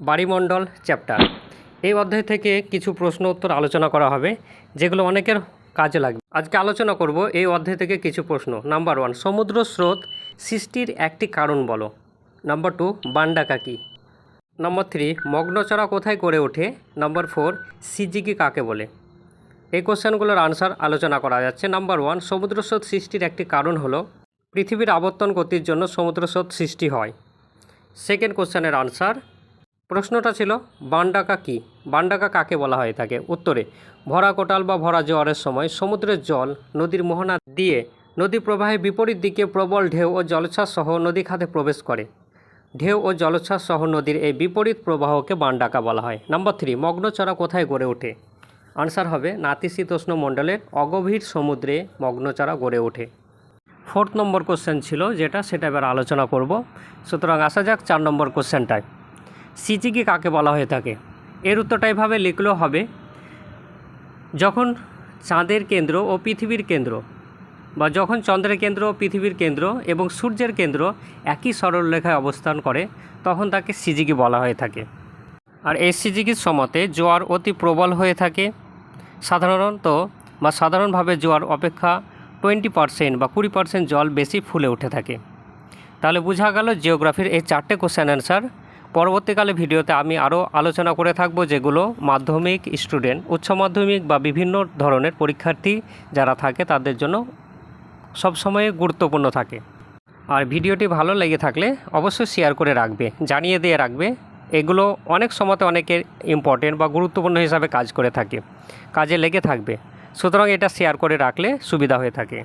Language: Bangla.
বাড়িমণ্ডল চ্যাপ্টার। এই অধ্যায় থেকে কিছু প্রশ্ন উত্তর আলোচনা করা হবে, যেগুলো অনেকের কাজে লাগবে। আজকে আলোচনা করব এই অধ্যায় থেকে কিছু প্রশ্ন। নাম্বার ওয়ান, সমুদ্র স্রোত সৃষ্টির একটি কারণ বলো। নাম্বার টু, বান্ডাকা কি? নম্বর থ্রি মগ্নচড়া কোথায় করে ওঠে? নাম্বার ফোর, সিজিকি কাকে বলে? এই কোশ্চেনগুলোর আনসার আলোচনা করা যাচ্ছে। নাম্বার ওয়ান, সমুদ্র স্রোত সৃষ্টির একটি কারণ হলো পৃথিবীর আবর্তন গতির জন্য সমুদ্র স্রোত সৃষ্টি হয়। সেকেন্ড কোশ্চেনের আনসার প্রশ্নটা ছিল, বান্ডাকা কি? বান্ডাকা কাকে বলা হয়ে থাকে উত্তরে, ভরা কোটাল বা ভরা জোয়ারের সময় সমুদ্রের জল নদীর মোহনা দিয়ে নদী প্রবাহে বিপরীত দিকে প্রবল ঢেউ ও জলোচ্ছ্বাস সহ নদী খাতে প্রবেশ করে। ঢেউ ও জলোচ্ছ্বাস সহ নদীর এই বিপরীত প্রবাহকে বান্ডাকা বলা হয়। নাম্বার থ্রি মগ্নচড়া কোথায় গড়ে ওঠে? আনসার হবে, নাতিশীতোষ্ণ মণ্ডলের অগভীর সমুদ্রে মগ্নচড়া গড়ে ওঠে। ফোর্থ নম্বর কোশ্চেন ছিল যেটা, সেটা এবার আলোচনা করব। সুতরাং আসা যাক চার নম্বর কোশ্চেনটায়। সিজিকি কাকে বলা হয়ে থাকে? এর উত্তরটা এভাবে লিখলেও হবে, যখন চাঁদের কেন্দ্র ও পৃথিবীর কেন্দ্র বা যখন চন্দ্রের কেন্দ্র ও পৃথিবীর কেন্দ্র এবং সূর্যের কেন্দ্র একই সরলরেখায় অবস্থান করে, তখন তাকে সিজিকি বলা হয়ে থাকে। আর এই সিজিকির সমতে জোয়ার অতি প্রবল হয়ে থাকে। সাধারণত বা সাধারণভাবে জোয়ার অপেক্ষা টোয়েন্টি পারসেন্ট বা কুড়ি পারসেন্ট জল বেশি ফুলে উঠে থাকে। তাহলে বোঝা গেল জিওগ্রাফির এই চারটে কোশ্চেন অ্যান্সার পরবর্তীকালে ভিডিওতে আমি আরও আলোচনা করে থাকব যেগুলো মাধ্যমিক স্টুডেন্ট, উচ্চ মাধ্যমিক বা বিভিন্ন ধরনের পরীক্ষার্থী যারা থাকে তাদের জন্য সবসময় গুরুত্বপূর্ণ থাকে। আর ভিডিওটি ভালো লেগে থাকলে অবশ্যই শেয়ার করে রাখবে, জানিয়ে দিয়ে রাখবে। এগুলো অনেক সময়তে অনেকের ইম্পর্টেন্ট বা গুরুত্বপূর্ণ হিসাবে কাজ করে থাকে, কাজে লেগে থাকবে। সুতরাং এটা শেয়ার করে রাখলে সুবিধা হয়ে থাকে।